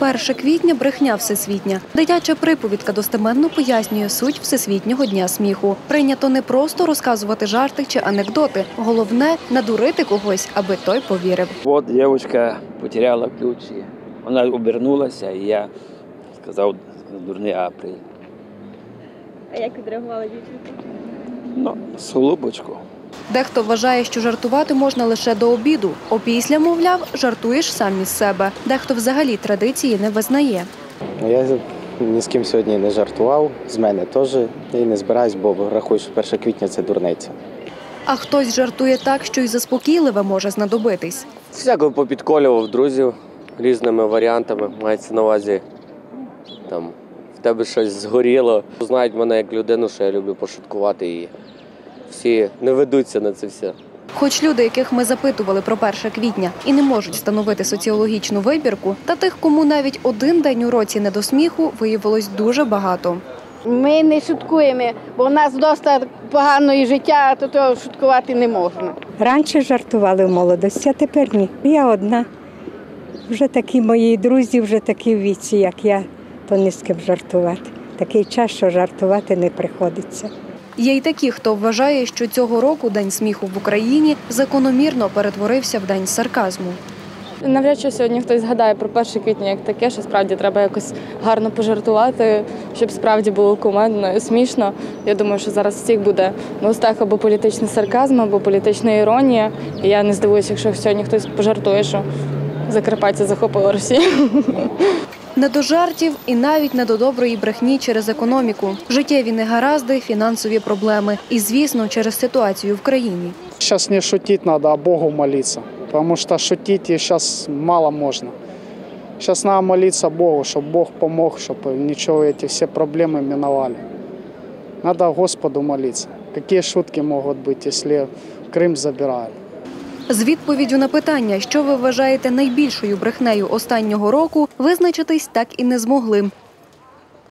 1 квітня брехня всесвітня. Дитяча приповідка достеменно пояснює суть Всесвітнього дня сміху. Прийнято не просто розказувати жарти чи анекдоти. Головне надурити когось, аби той повірив. От дівчинка потеряла ключі. Вона обернулася, і я сказав дурний апрель. А як відреагувала дівчинка? Ну, з голубочку. Дехто вважає, що жартувати можна лише до обіду. Опісля, мовляв, жартуєш сам із себе. Дехто взагалі традиції не визнає. Я ні з ким сьогодні не жартував, з мене теж і не збираюсь, бо рахую, що 1 квітня це дурниця. А хтось жартує так, що й заспокійливе може знадобитись. Всяко попідколював друзів різними варіантами. Мається на увазі там в тебе щось згоріло. Знають мене як людину, що я люблю пошуткувати і всі не ведуться на це все. Хоч люди, яких ми запитували про 1 квітня, і не можуть встановити соціологічну вибірку, та тих, кому навіть один день у році не до сміху, виявилось дуже багато. Ми не шуткуємо, бо в нас досить поганої життя, то того шуткувати не можна. Раніше жартували в молодості, а тепер ні. Я одна. Вже такі мої друзі, вже такі в віці, як я, то не з ким жартувати. Такий час, що жартувати не приходиться. Є й такі, хто вважає, що цього року День сміху в Україні закономірно перетворився в день сарказму. Навряд чи сьогодні хтось згадає про 1 квітня як таке, що справді треба якось гарно пожартувати, щоб справді було кумедно і смішно. Я думаю, що зараз всіх буде на устах або політичний сарказм, або політична іронія. І я не здивуюся, якщо сьогодні хтось пожартує, що Закарпаття захопила Росію. Не до жартів і навіть не до доброї брехні через економіку, життєві негаразди, фінансові проблеми і, звісно, через ситуацію в країні. Сейчас не шутить надо, а Богу молиться. Потому что шутить сейчас мало можно. Сейчас надо молиться Богу, чтобы Бог помог, чтобы ничего эти все проблемы миновали. Надо Господу молиться. Какие шутки могут быть, если Крым забирают? З відповіддю на питання, що ви вважаєте найбільшою брехнею останнього року, визначитись так і не змогли.